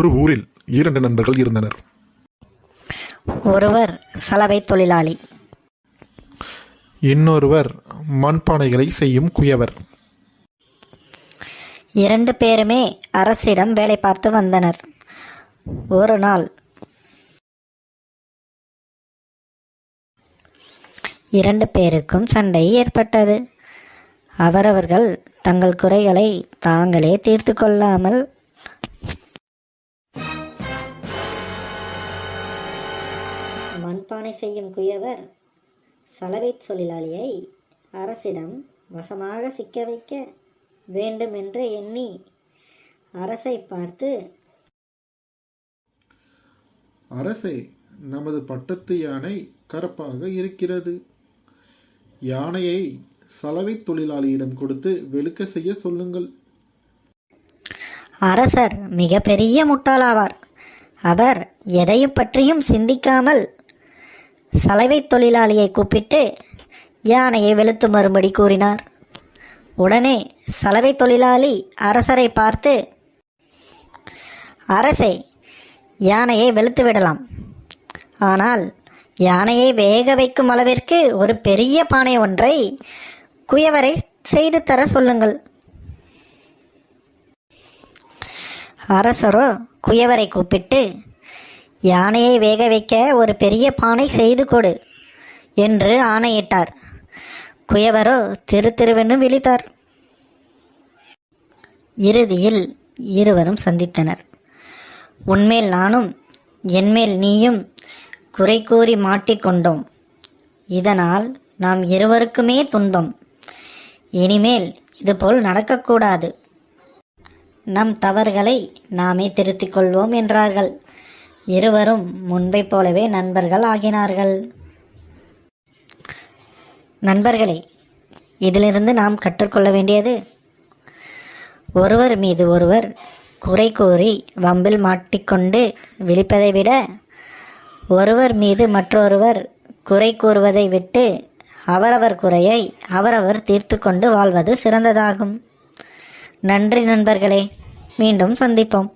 ஒரு ஊரில் இரண்டு நண்பர்கள் இருந்தனர். ஒருவர் சலவை தொழிலாளி. இன்னொருவர் மண்பானைகளை செய்யும் குயவர். இரண்டு பேருமே அரசிடம் வேலை பார்த்து வந்தனர். ஒரு நாள் இரண்டு பேருக்கும் சண்டை ஏற்பட்டது. அவரவர்கள் தங்கள் குறைகளை தாங்களே தீர்த்து கொள்ளாமல் மண்பானை செய்யும் குயவர் சலவை தொழிலாளியை அரசிடம் வசமாக சிக்க வைக்க வேண்டுமென்று எண்ணி அரசை பார்த்து அரசே நமது பட்டத்து யானை கரப்பாக இருக்கிறது. யானையை சலவை தொழிலாளியிடம் கொடுத்து வெளுக்க செய்ய சொல்லுங்கள். அரசர் மிகப்பெரிய முட்டாளாவார். அவர் எதையும் பற்றியும் சிந்திக்காமல் சலவை தொழிலாளியை கூப்பிட்டு யானையை வெளுத்து மறுபடி கூறினார். உடனே சலவை தொழிலாளி அரசரை பார்த்து அரசே யானையை வெளுத்து விடலாம். ஆனால் யானையை வேக வைக்கும் அளவிற்கு ஒரு பெரிய பானை ஒன்றை குயவரை செய்து தர சொல்லுங்கள். அரசரோ குயவரை கூப்பிட்டு யானையை வேக வைக்க ஒரு பெரிய பானை செய்து கொடு என்று ஆணையிட்டார். குயவரோ திரு திருவென்று விழித்தார். இறுதியில் இருவரும் சந்தித்தனர். உன்மேல் நானும் என்மேல் நீயும் குறை கூறி மாட்டிக்கொண்டோம் இதனால் நாம் இருவருக்குமே துன்பம். இனிமேல் இதுபோல் நடக்கக்கூடாது. நம் தவறுகளை நாமே திருத்திக் கொள்வோம் என்றார்கள். இருவரும் முன்பைப் போலவே நண்பர்கள் ஆகினார்கள். நண்பர்களே இதிலிருந்து நாம் கற்றுக்கொள்ள வேண்டியது ஒருவர் மீது ஒருவர் குறை கூறி வம்பில் மாட்டிக்கொண்டு விழிப்பதை விட ஒருவர் மீது மற்றொருவர் குறை கூறுவதை விட்டு அவரவர் குறையை அவரவர் தீர்த்து கொண்டு வாழ்வது சிறந்ததாகும். நன்றி நண்பர்களே மீண்டும் சந்திப்போம்.